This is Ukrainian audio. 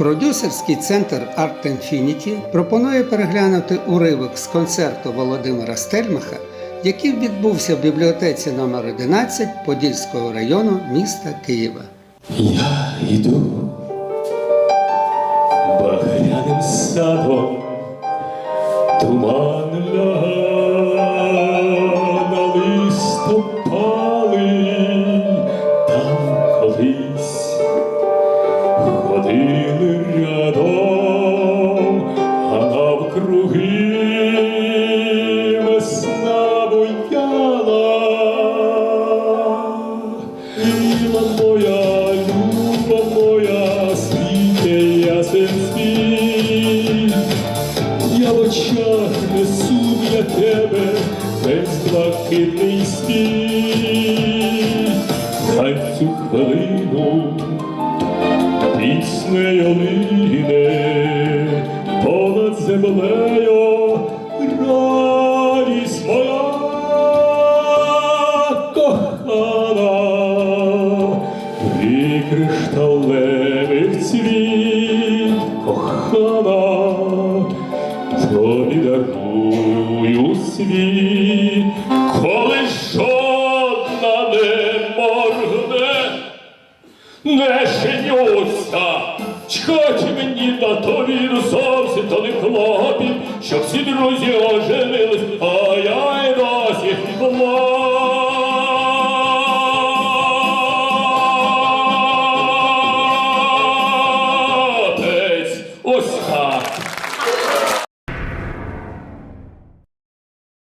Продюсерський центр Art Infinity пропонує переглянути уривок з концерту Володимира Стельмаха, який відбувся в бібліотеці номер 11 Подільського району міста Києва. Я йду багряним садом, туман ясен я в очах несу для тебе весь блакитний світ, хай цю хвилину піснею лине понад землею радість моя кохана. Кришталевих цвіт кохана тобі дарую світ, коли жодна не моргне не женюся, чхать мені на то він зовсім то не хлопіт, що всі друзі ожились, а я